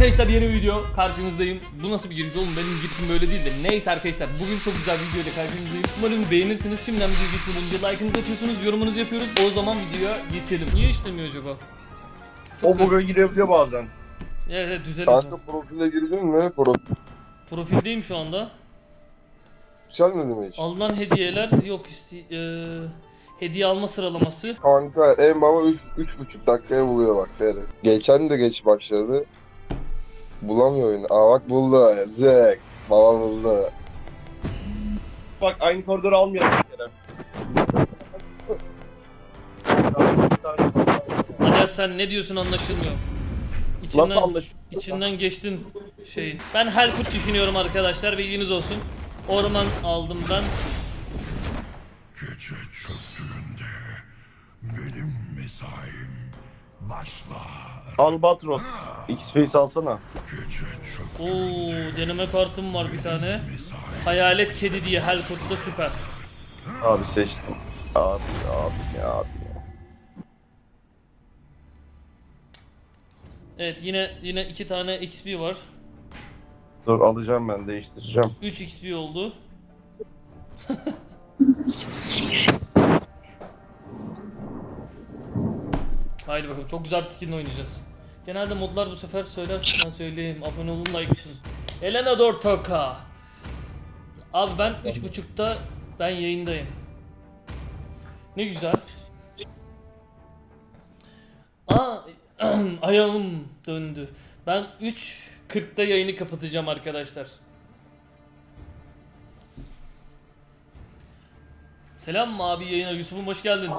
Arkadaşlar yeni bir video karşınızdayım. Bu nasıl bir giriş oğlum benim girişim böyle değil de. Neyse arkadaşlar bugün çok güzel bir videoyla karşınızdayım. Umarım beğenirsiniz. Şimdiden videoyu geçmeden önce like'ınızı atıyorsunuz, yorumunuzu yapıyoruz. O zaman videoya geçelim. Niye işlemiyor acaba? O bug'a girebiliyor bazen. Evet evet düzeliyor. Kanka profile girdin mi? Profil. Profildeyim şu anda. Yükselmedi mi hiç? Alınan hediyeler yok isti eee, hediye alma sıralaması. Kanka en baba 3 3,5 dakikaya buluyor bak seyret. Geçen de geç başladı. Bulamıyor oyunu. Aa bak buldu. Zek. Baba buldu. Bak aynı koridoru almayalım bir kere. Hadi sen ne diyorsun anlaşılmıyor. İçinden, Nasıl anlaşılıyor? içinden geçtin şeyin. Ben Helkut düşünüyorum arkadaşlar bilginiz olsun. Orman aldım ben. Gece çöktüğünde benim mesaim başlar. Albatros. X-Face alsana. Oo deneme kartım var bir tane. Hayalet kedi diye Helkut'ta süper. Abi seçtim. Abi abi ya abi ya. Evet yine yine iki tane XP var. Dur alacağım ben değiştireceğim. 3 XP oldu. Haydi bakalım çok güzel bir skinle oynayacağız. Genelde modlar bu sefer söyler ben söyleyeyim abone olun like atın. Elena Dortoka. Abi ben 3.30'da ben yayındayım. Ne güzel. Aa ayağım döndü. Ben 3.40'da yayını kapatacağım arkadaşlar. Selam abi yayına Yusuf'um hoş geldin.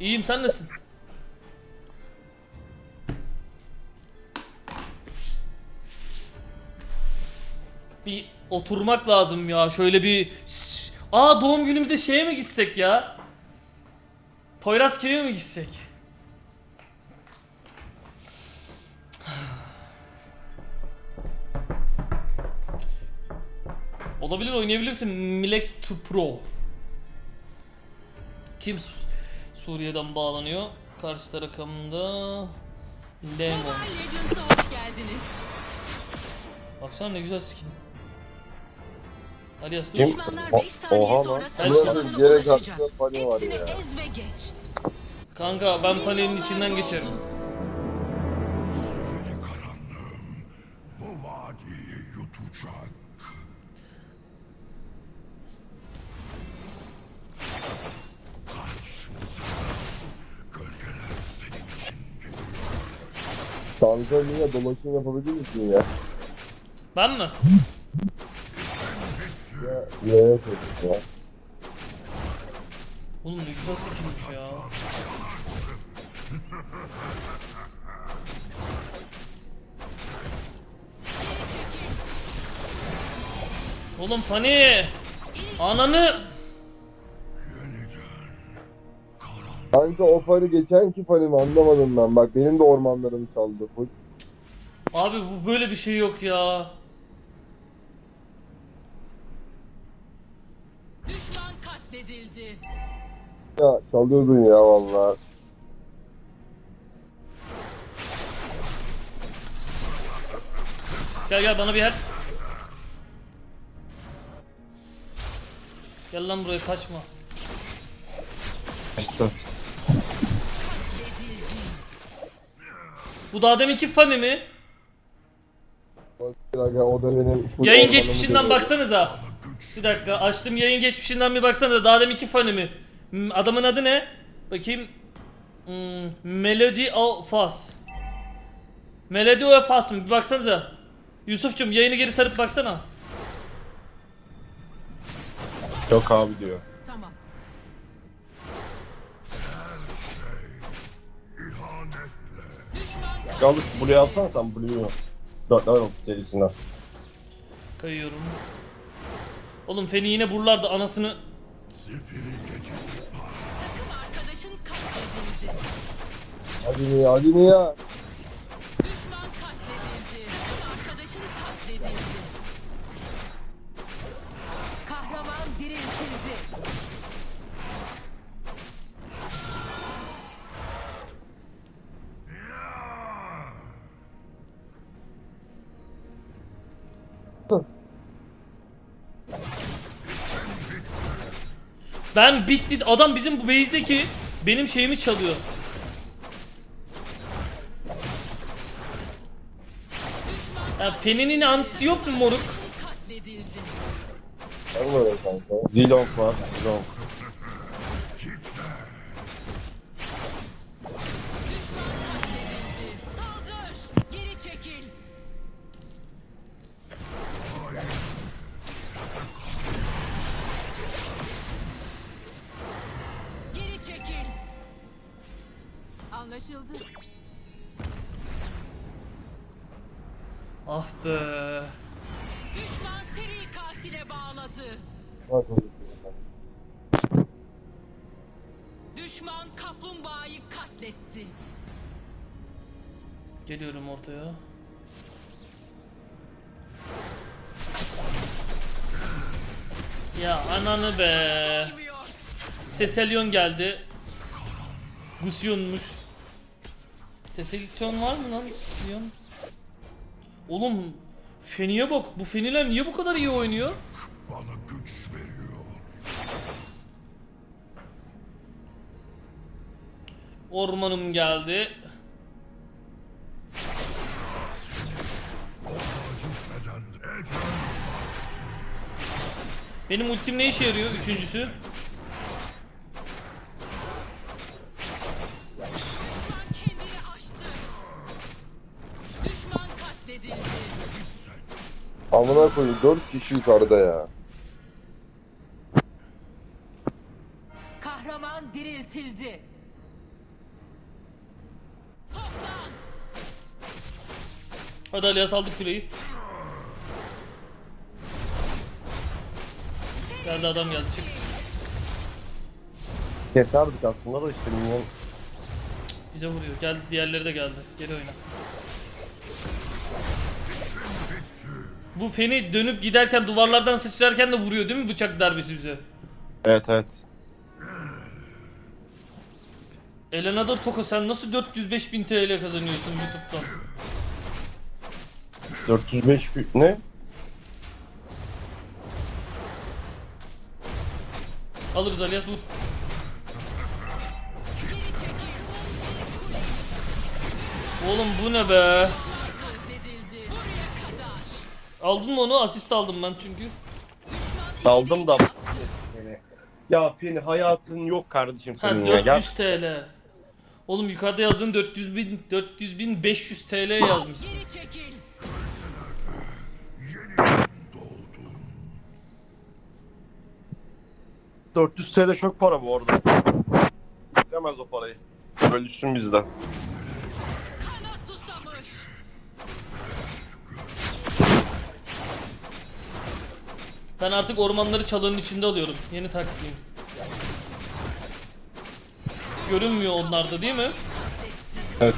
İyiyim sen nasılsın? Bir oturmak lazım ya şöyle bir. Aa doğum günümüzde şeye mi gitsek ya? Poyraz köy'e mi gitsek? Olabilir oynayabilirsin Milek to Pro. Kim Su- Suriye'den bağlanıyor? Karşı takımda Lemon. Baksana ne güzel skin. Alias dur. Kim? Düşmanlar O- 5 saniye Oha sonra savaş alanına Gerek ulaşacak. pani var Hepsini ya. ez ve geç. Kanka ben panenin içinden geçerim. Harveli karanlığım bu vadiyi yutacak. Kaç. Gölgeler senin için geliyor. Kanka yine dolaşım yapabilir misin ya? Ben mi? Ya neye çocuk ya? Oğlum ne güzel skinmiş ya. Oğlum Fani! Ananı! Kanka o farı geçenki farı mı anlamadım ben. Bak benim de ormanlarım çaldı. Abi bu böyle bir şey yok ya. Düşman katledildi. Ya çalıyordun ya valla. Gel gel bana bir her. Gel lan buraya kaçma. İşte. Bu daha deminki Fani mi? Kanka o da benim Yayın geçmişinden baksanıza. Bir dakika açtım yayın geçmişinden bir baksanıza. Daha deminki Fani mi? M- Adamın adı ne? Bakayım. Hmm, Melody o Fas. Melody o Fas mı? Bir baksanıza. Yusuf'cum yayını geri sarıp baksana. Yok abi diyor. Tamam. Al buraya alsana sen Blue'yu. Dört Level serisinden. Kayıyorum. Oğlum Feni yine buralarda anasını. Hadi niye hadi niye? Ben bitti. Adam bizim bu base'deki benim şeyimi çalıyor. Ya Feni'nin antisi yok mu moruk? Zilong var. Zilong. Geliyorum ortaya. Ya ananı be. Seselion geldi. Gusion'muş. Seselion var mı lan? Gusion? Oğlum Feni'ye bak. Bu Feni'ler niye bu kadar iyi oynuyor? Bana güç veriyor. Ormanım geldi. Benim ultim ne işe yarıyor? Üçüncüsü. Amına koyayım 4 kişi yukarıda ya. Kahraman diriltildi. Toplan. Hadi Alias aldık kuleyi. Geldi adam geldi çık. Keserdik aslında da işte minyon. Bize vuruyor. Geldi diğerleri de geldi. Geri oyna. Bu Feni dönüp giderken duvarlardan sıçrarken de vuruyor değil mi bıçak darbesi bize? Evet evet. Elenador Toko sen nasıl 405 bin TL kazanıyorsun YouTube'dan? 405 bir... Ne? Alırız Alias vur. Oğlum bu ne be? Aldın mı onu? Asist aldım ben çünkü. Aldım da. Ya Feni hayatın yok kardeşim Ha senin ya. Gel. 400 TL. Oğlum yukarıda yazdığın 400 bin 400 bin 500 TL yazmışsın. Geri çekil. 400 TL çok para bu arada. İstemez o parayı. Bölüşsün bizden. Ben artık ormanları çalının içinde alıyorum. Yeni taktiğim. Görünmüyor onlarda değil mi? Evet.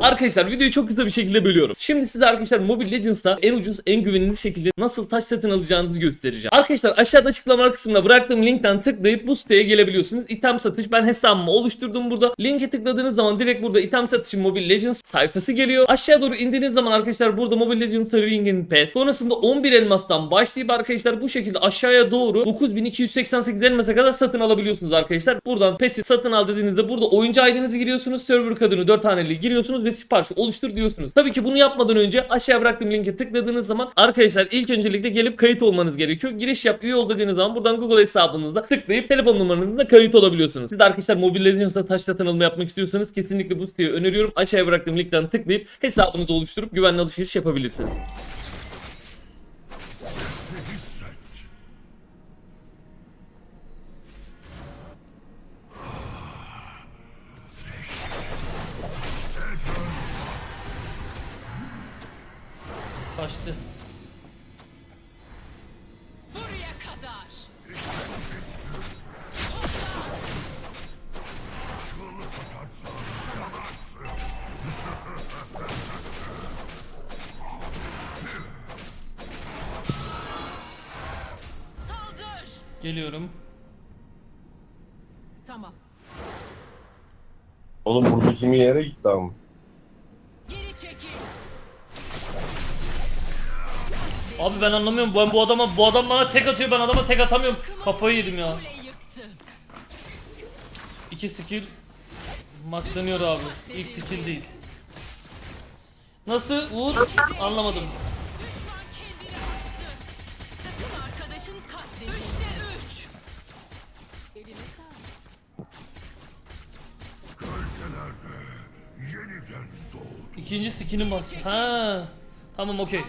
Arkadaşlar videoyu çok kısa bir şekilde bölüyorum. Şimdi size arkadaşlar Mobile Legends'ta en ucuz en güvenilir şekilde nasıl taş satın alacağınızı göstereceğim. Arkadaşlar aşağıda açıklama kısmına bıraktığım linkten tıklayıp bu siteye gelebiliyorsunuz. İtem satış ben hesabımı oluşturdum burada. Linke tıkladığınız zaman direkt burada item satışı Mobile Legends sayfası geliyor. Aşağı doğru indiğiniz zaman arkadaşlar burada Mobile Legends Serving'in Pass. Sonrasında 11 elmastan başlayıp arkadaşlar bu şekilde aşağıya doğru 9288 elmasa kadar satın alabiliyorsunuz arkadaşlar. Buradan PES'i satın al dediğinizde burada oyuncu ID'nizi giriyorsunuz. Server kodunu 4 haneli giriyorsunuz ve siparişi oluştur diyorsunuz. Tabii ki bunu yapmadan önce aşağıya bıraktığım linke tıkladığınız zaman arkadaşlar ilk öncelikle gelip kayıt olmanız gerekiyor. Giriş yap üye ol dediğiniz zaman buradan Google hesabınızda tıklayıp telefon numaranızla kayıt olabiliyorsunuz. Siz de arkadaşlar Mobile Legends'ta taş satın yapmak istiyorsanız kesinlikle bu siteyi öneriyorum. Aşağıya bıraktığım linkten tıklayıp hesabınızı oluşturup güvenli alışveriş yapabilirsiniz. kaçtı. Buraya kadar. Saldır. Geliyorum. Tamam. Oğlum buradaki mi yere gitti ama. Abi ben anlamıyorum. Ben bu adama bu adam bana tek atıyor. Ben adama tek atamıyorum. Kafayı yedim ya. İki skill maxlanıyor abi. İlk skill değil. Nasıl? Uğur? Anlamadım. İkinci skill'im bas. Ha. Tamam okey.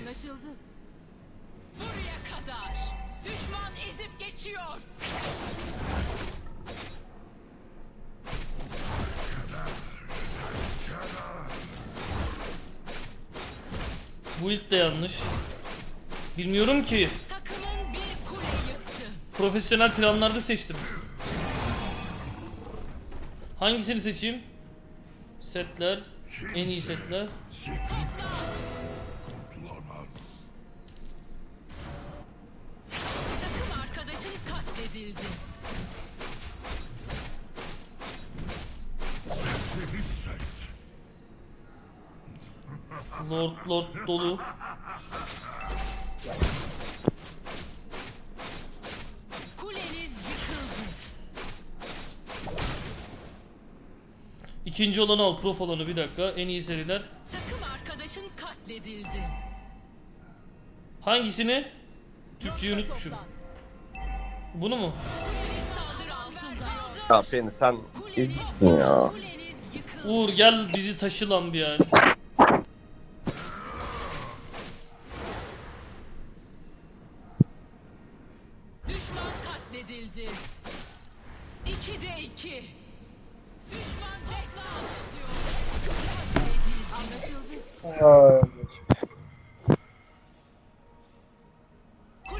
Bu ilk de yanlış. Bilmiyorum ki. Profesyonel planlarda seçtim. Hangisini seçeyim? Setler. En iyi setler. Lord dolu. Kuleniz yıkıldı. İkinci olanı al. Prof olanı bir dakika. En iyi seriler. Takım arkadaşın katledildi. Hangisini? Türkçeyi unutmuşum. Bunu mu? Ya Penny sen Gitsin ya. Uğur gel bizi taşı lan bir yani.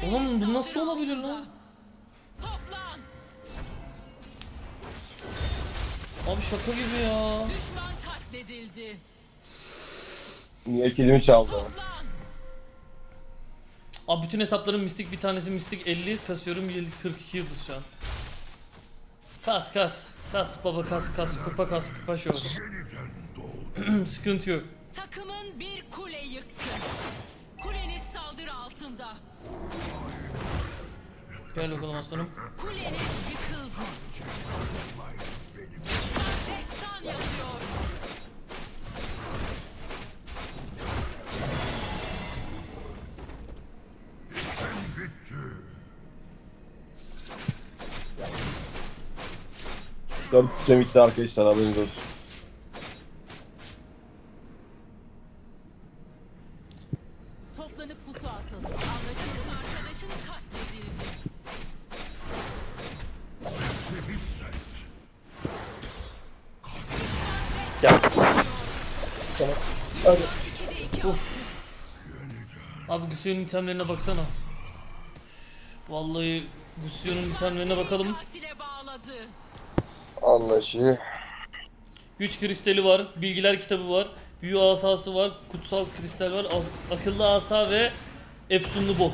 Oğlum bu nasıl olabilir lan? Abi şaka gibi ya. Düşman katledildi. niye kilimi? Toplan. Abi bütün hesaplarım mistik bir tanesi mistik 50 kasıyorum 42 yıldız şu an. Kas kas. Kas baba kas kas kupa kas kupa şu. Sıkıntı yok. Takımın bir kule yıktı. Kuleniz saldırı altında. Gel bakalım aslanım. Kuleniz yıkıldı. Destan yazıyor. Bitti. Dört bitti arkadaşlar haberiniz olsun. İki attı. Abi Gusio'nun itemlerine baksana. Vallahi Gusio'nun itemlerine bakalım. Katile bağladı. Anlaşı. Güç kristali var, bilgiler kitabı var, büyü asası var, kutsal kristal var, akıllı asa ve efsunlu bot.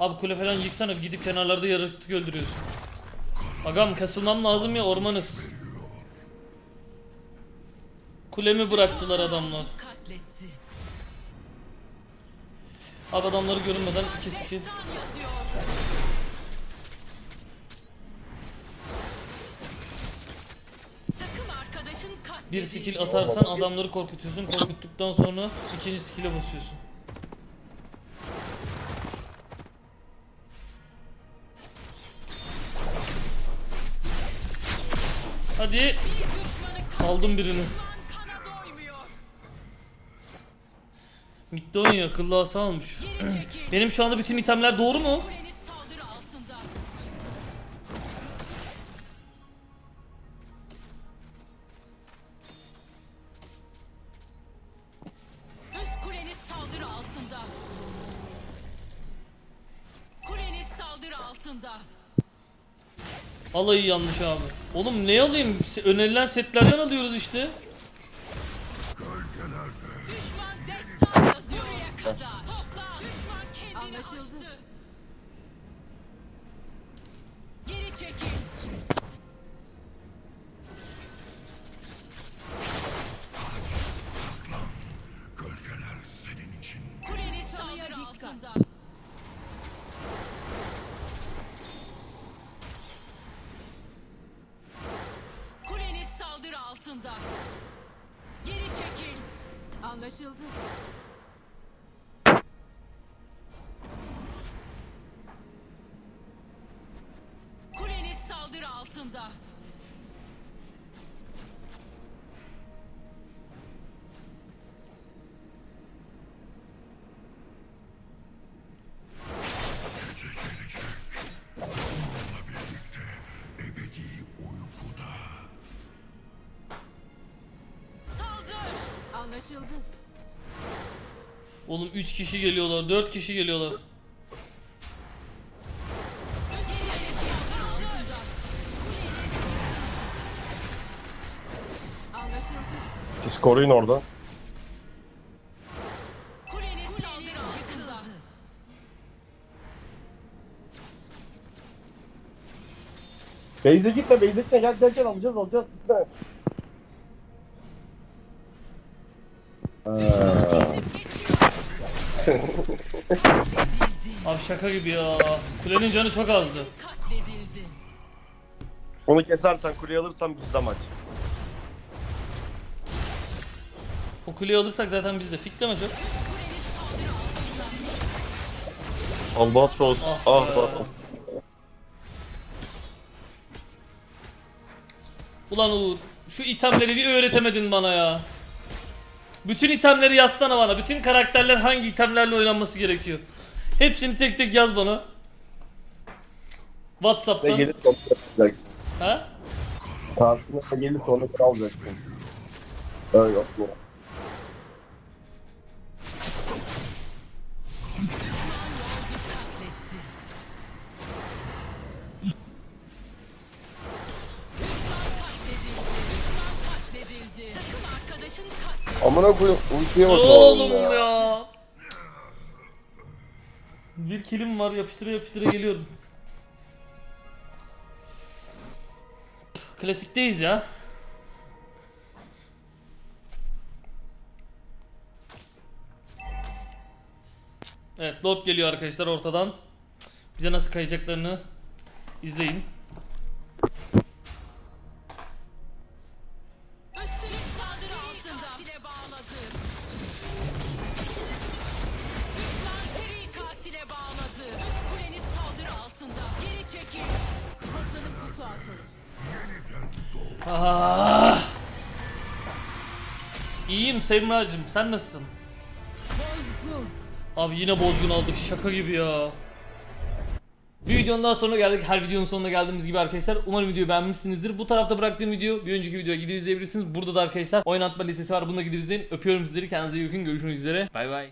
Abi kule falan yıksana gidip kenarlarda yaratık öldürüyorsun. Agam kasılmam lazım ya ormanız. Kulemi bıraktılar adamlar. Abi adamları görünmeden iki katledildi. Bir skill atarsan adamları korkutuyorsun. Korkuttuktan sonra ikinci skill'e basıyorsun. Hadi aldım birini. Midde oynuyor akıllı asa almış. Benim şu anda bütün itemler doğru mu? Alayı yanlış abi. Oğlum ne alayım? Önerilen setlerden alıyoruz işte. Anlaşıldı. Geri çekil. Anlaşıldı. Oğlum 3 kişi geliyorlar 4 kişi geliyorlar. Siz koruyun orada. Beyze gitme, Beyze gitme. Gel gel gel alacağız alacağız. Gitme. Abi şaka gibi ya. Kulenin canı çok azdı. Onu kesersen kuleyi alırsan bizde maç. O kuleyi alırsak zaten biz de fikleme çok. Albatros. Ah Ah be. Ulan Uğur şu itemleri bir öğretemedin bana ya. Bütün itemleri yazsana bana. Bütün karakterler hangi itemlerle oynanması gerekiyor. Hepsini tek tek yaz bana. Ne Whatsapp'tan. gelir sonra alacaksın. Ha? Karşına gelir sonra alacaksın. Öyle yok mu? Amına koyayım uykuya bakın Oğlum ya. ya. Bir kilim var yapıştıra yapıştıra geliyorum. Klasikteyiz ya. Evet Lord geliyor arkadaşlar ortadan. Bize nasıl kayacaklarını izleyin. Ah. İyiyim Semra'cığım sen nasılsın? Abi yine bozgun aldık şaka gibi ya. Bir videonun daha sonuna geldik. Her videonun sonuna geldiğimiz gibi arkadaşlar. Umarım videoyu beğenmişsinizdir. Bu tarafta bıraktığım video bir önceki videoya gidip izleyebilirsiniz. Burada da arkadaşlar oynatma listesi var. Bunu da gidip izleyin. Öpüyorum sizleri. Kendinize iyi bakın. Görüşmek üzere. Bay bay.